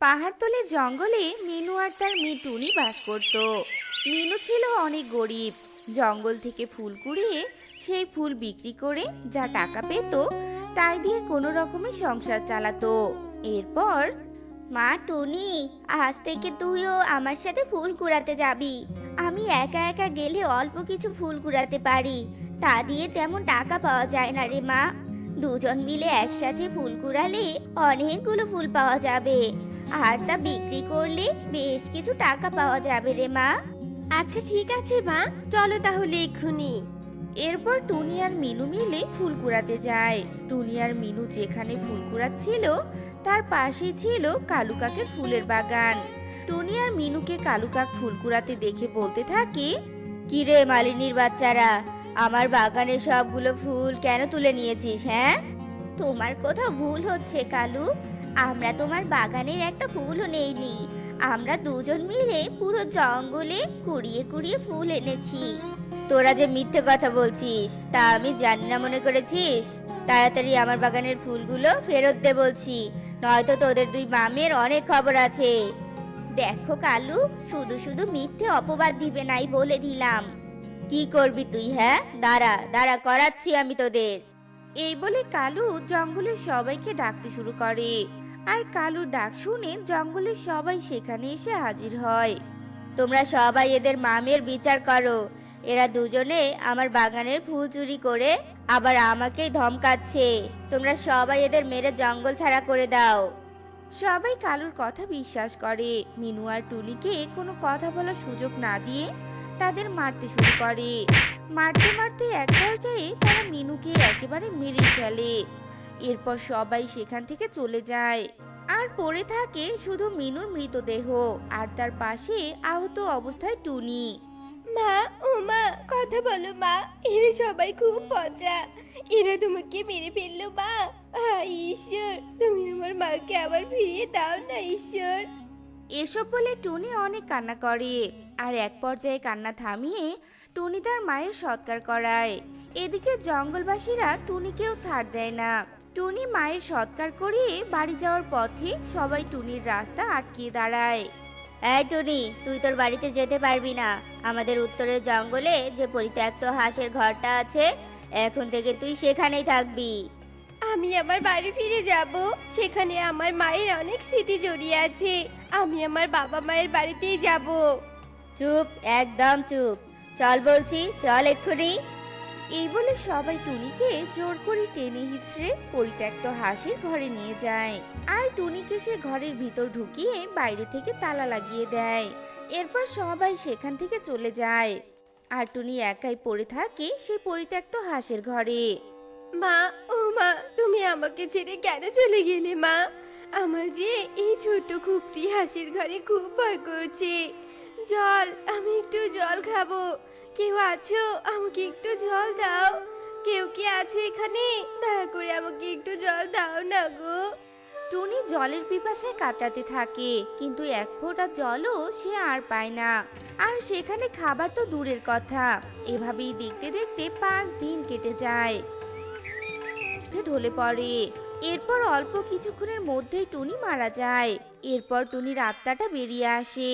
পাহাড়তলে জঙ্গলে মিনু আর তার মেয়ে টুনি বাস করত। মিনু ছিল অনেক গরিব। জঙ্গল থেকে ফুল কুড়িয়ে সেই ফুল বিক্রি করে যা টাকা পেত, তাই দিয়ে কোনো রকমের সংসার চালাতো। এরপর, মা টুনি, আজ থেকে তুইও আমার সাথে ফুল কুড়াতে যাবি। আমি একা একা গেলে অল্প কিছু ফুল কুড়াতে পারি। তা দিয়ে তেমন টাকা পাওয়া যায় না রে মা। দুজন মিলে একসাথে ফুল কুড়ালে অনেকগুলো ফুল পাওয়া যাবে। আর তা বিক্রি করলে বেশ কিছু টাকা পাওয়া যাবে রে মা। আচ্ছা ঠিক আছে মা। চলো তাহলে এক্ষুনি। এরপর টুনি আর মিনু মিলে ফুল কুড়াতে যায়। টুনি আর মিনু যেখানে ফুল কুড়াচ্ছিল, তার পাশেই ছিল কালু কাকের ফুলের বাগান। টুনি আর মিনুকে কালু কাক ফুল কুড়াতে দেখে বলতে থাকে কিরে মালিনীর বাচ্চারা, আমার বাগানের সবগুলো ফুল কেন তুলে নিয়েছিস হ্যাঁ? তোমার কোথাও ভুল হচ্ছে, কালু। আমরা তোমার বাগানের একটা ফুলও নেইনি। আমরা দুজন মিলে পুরো জঙ্গলে কুড়িয়ে কুড়িয়ে ফুল এনেছি। তোরা যে মিথ্যে কথা বলছিস, তা আমি জানি না মনে করেছিস? তাড়াতাড়ি আমার বাগানের ফুলগুলো ফেরত দে বলছি, নয়তো তোদের দুই মামের অনেক খবর আছে। দেখো কালু, শুধু শুধু মিথ্যে অপবাদ দিবে নাই বলে দিলাম। কি করবি তুই হ্যাঁ? দাঁড়া দাঁড়া, করাচ্ছি আমি তোদের। এই বলে কালু জঙ্গলের সবাইকে ডাকতে শুরু করে। আর কালু ডাক শুনে জঙ্গলের সবাই সেখানে এসে হাজির হয়। তোমরা সবাই এদের মামের বিচার করো। এরা দুজনে আমার বাগানের ফুল চুরি করে আবার আমাকেই ধমকাচ্ছে। তোমরা সবাই এদের মেরে জঙ্গল ছাড়া করে দাও। সবাই কালুর কথা বিশ্বাস করে। মিনু আর টুলিকে কোনো কথা বলার সুযোগ না দিয়ে তাদের মারতে শুরু করে। মারতে মারতে এক পর্যায়ে তারা মিনুকে একেবারে মেরে ফেলে। এরপর সবাই সেখান থেকে চলে যায়। আর পড়ে থাকে শুধু মিনুর মৃতদেহ আর তার পাশে আহত অবস্থায় টুনি। মা ও মা কথা বলো মা এরা সবাই খুব পচা এরা তোমাকে মেরে ফেলল মা। হায় ঈশ্বর তুমি আমার মাকে আবার ফিরিয়ে দাও না ঈশ্বর। এসব বলে টুনি অনেক কান্না করে। আর এক পর্যায়ে কান্না থামিয়ে টুনি তার মায়ের সৎকার করায়। এদিকে জঙ্গলবাসীরা টুনিকেও ছাড় দেয় না। টুনি মায়ের সৎকার করিয়ে বাড়ি যাওয়ার পথে সবাই টুনির রাস্তা আটকিয়ে দাঁড়ায়। এই টুনি তুই তোর বাড়িতে যেতে পারবি না। আমাদের উত্তরের জঙ্গলে যে পরিত্যক্ত হাঁসের ঘরটা আছে এখন থেকে তুই সেখানেই থাকবি। আমি আমার বাড়ি ফিরে যাব। সেখানে আমার মায়ের অনেক স্মৃতি জড়িয়ে আছে। আমি আমার বাবা মায়ের বাড়িতেই যাব। চুপ একদম চুপ। চল বলছি চল এক্ষুনি। এই বলে সবাই টুনিকে জোর করে টেনে হিচড়ে পরিত্যক্ত হাসির ঘরে নিয়ে যায়। আর টুনিকে সে ঘরের ভিতর ঢুকিয়ে বাইরে থেকে তালা লাগিয়ে দেয়। এরপর সবাই সেখান থেকে চলে যায়। আর টুনি একাই পড়ে থাকে সে পরিত্যক্ত হাঁসের ঘরে। মা, ও মা, তুমি আমাকে ছেড়ে কেন চলে গেলে মা? আমার যে এই ছোট্ট খুপড়ি হাসির ঘরে খুব ভয় করছে। জল, আমি একটু জল খাব। কেউ আছো? আমাকে একটু জল দাও। কেউ কি আছো এখানে? দয়া করে আমাকে একটু জল দাও না গো। টুনি জলের পিপাসায় কাটাতে থাকে, কিন্তু এক ফোঁটা জলও সে আর পায় না। আর সেখানে খাবার তো দূরের কথা। এভাবেই দেখতে দেখতে পাঁচ দিন কেটে যায়। ঢলে পড়ে। এরপর অল্প কিছুক্ষণের মধ্যেই টুনি মারা যায়। এরপর টুনির আত্মাটা বেরিয়ে আসে।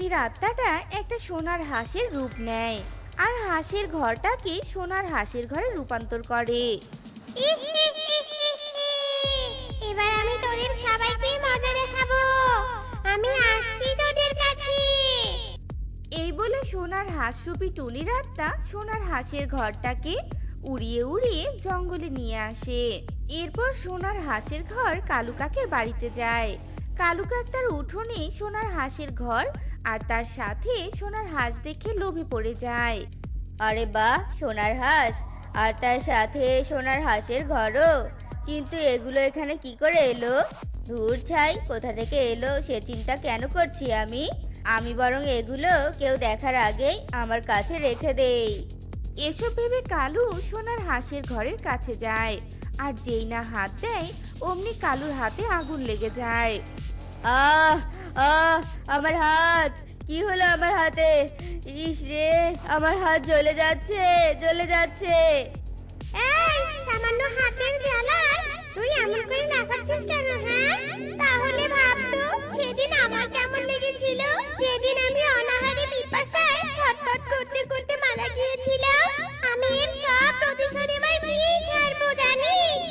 টুনির আত্মাটা একটা সোনার হাঁসের রূপ নেয়। আর হাঁসের ঘরটাকে সোনার হাঁসের ঘরে রূপান্তর করে? এবার আমি তোদের সবাইকে মজা দেখাবো। আমি আসছি তোদের কাছে। এই বলে সোনার হাঁসরূপী টুনির আত্মা সোনার হাঁসের ঘরটাকে উড়িয়ে উড়িয়ে জঙ্গলে নিয়ে আসে। এরপর সোনার হাঁসের ঘর কালু কাকের বাড়িতে যায়। কালু কাক তার উঠোনে সোনার হাঁসের ঘর আর তার সাথে সোনার হাঁস দেখে লোভে পড়ে যায়। আরে বাহ সোনার হাঁস। আর তার সাথে সোনার হাঁসের ঘরও। কিন্তু এগুলো এখানে কি করে এলো? ধূর ছাই কোথা থেকে এলো? সে চিন্তা কেন করছি আমি? আমি বরং এগুলো কেউ দেখার আগেই আমার কাছে রেখে দেই। এসব ভেবে কালু সোনার হাঁসের ঘরের কাছে যায়। আর যেই না হাত দেয় অমনি কালুর হাতে আগুন লেগে যায়। আহ আহ আমার হাত। কি হলো আমার হাতে? ইস রে আমার হাত জ্বলে যাচ্ছে জ্বলে যাচ্ছে। এই সামান্য হাতের জ্বালায় তুই এমন করে লাফাচ্ছিস কেন হ্যাঁ? তাহলে ভাবতো সেদিন আমার কেমন লেগেছিল? যেদিন আমি অনাহারে পিপাসায় ছটফট করতে করতে মারা গিয়েছিলাম আমি এর সব প্রতিশোধ এবার নিয়েই ছাড়বো জানিস?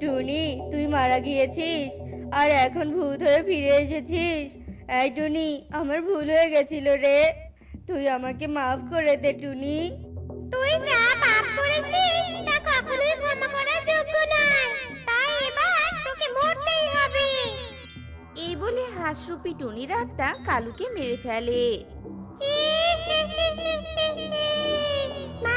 টুনি তুই মারা গিয়েছিস? আর এখন ভূত হয়ে ফিরে এসেছিস? এই টুনি আমার ভুল হয়ে গেছিল রে। তুই আমাকে মাফ করে দে টুনি। তুই যা পাপ করেছিস তা কখনোই ক্ষমা করার যোগ্য নয়। তাই এবার তোকে মরতেই হবে। এই বলে হাঁসরূপী টুনির আত্মা কালুকে মেরে ফেলে। মা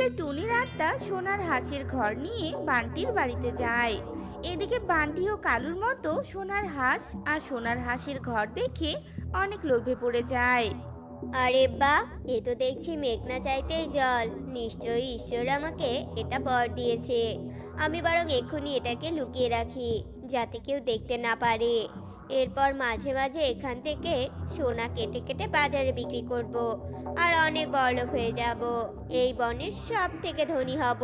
বলে টুনির আত্মা সোনার হাঁসের ঘর নিয়ে বান্টির বাড়িতে যায়। এদিকে বান্টি ও কালুর মতো সোনার হাঁস আর সোনার হাঁসের ঘর দেখে অনেক লোভে পড়ে যায়। আরে বা, এ তো দেখছি মেঘনা চাইতেই জল। নিশ্চয়ই ঈশ্বর আমাকে এটা বর দিয়েছে। আমি বরং এক্ষুনি এটাকে লুকিয়ে রাখি, যাতে কেউ দেখতে না পারে। এরপর মাঝে মাঝে এখান থেকে সোনা কেটে কেটে বাজারে বিক্রি করব আর অনেক বড়লোক হয়ে যাব। এই বনের সব থেকে ধনী হব।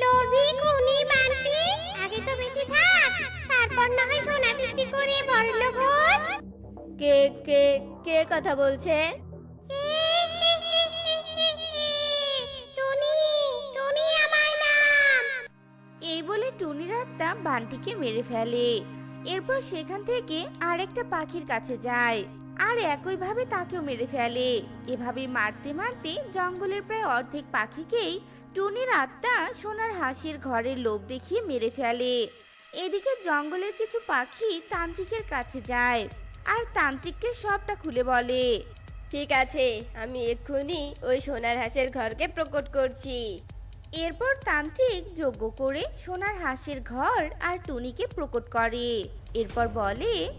লোভী খুনি বান্টি আগে তো বেঁচে থাক তারপর না হয় সোনা বিক্রি করে বড়লোক হোস। কে কে কে কথা বলছে? টুনি টুনি আমার নাম। এই বলে টুনির আত্মা বান্টিকে মেরে ফেলে। এরপর সেখান থেকে আরেকটা পাখির কাছে যায় আর একইভাবে তাকেও মেরে ফেলে। এভাবে মারতে মারতে জঙ্গলের প্রায় অর্ধেক পাখিকেই টুনির আত্মা সোনার হাসির ঘরের লোভ দেখিয়ে মেরে ফেলে। এদিকে জঙ্গলের কিছু পাখি তান্ত্রিকের কাছে যায় আর তান্ত্রিককে সবটা খুলে বলে, ঠিক আছে, আমি এক্ষুনি ওই সোনার হাঁসের ঘরকে প্রকট করছি। এরপর তান্ত্রিক যজ্ঞ করে সোনার হাঁসের ঘর আর টুনিকে প্রকট করে। এরপর বলে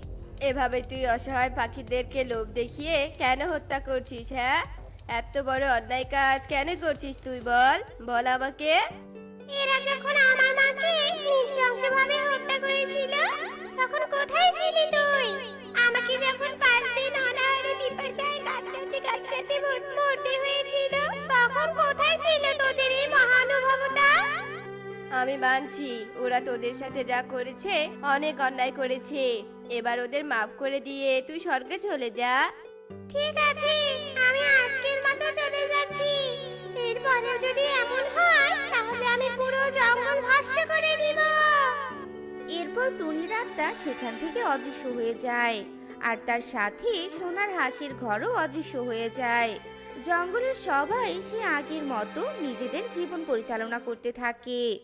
এভাবে তুই অসহায় পাখিদেরকে লোভ দেখিয়ে কেন হত্যা করছিস হ্যাঁ? এত বড় অন্যায় কাজ কেন করছিস তুই বল বল আমাকে? এরা যখন আমার মাকে নৃশংসভাবে হত্যা করেছিল তখন কোথায় ছিলি তুই? আমাকে যখন পাঁচ দিন অনাহারে পিপাসায় কাটতে কাটতে মরতে হয়েছিল তখন কোথায় ছিল তোদের এই মহানুভবতা? আমি মানছি ওরা তোদের সাথে যা করেছে অনেক অন্যায় করেছে। এবার ওদের মাফ করে দিয়ে তুই স্বর্গে চলে যা। ঠিক আছে আমি আজকের মতো চলে যাচ্ছি। এরপরে যদি এমন হয় তাহলে আমি পুরো জঙ্গল ধ্বংস করে দিব। এরপর টুনির আত্মা সেখান থেকে অদৃশ্য হয়ে যায় আর তার সাথে সোনার হাসির ঘরও অদৃশ্য হয়ে যায়। জঙ্গলের সবাই সে আগের মতো নিজেদের জীবন পরিচালনা করতে থাকে।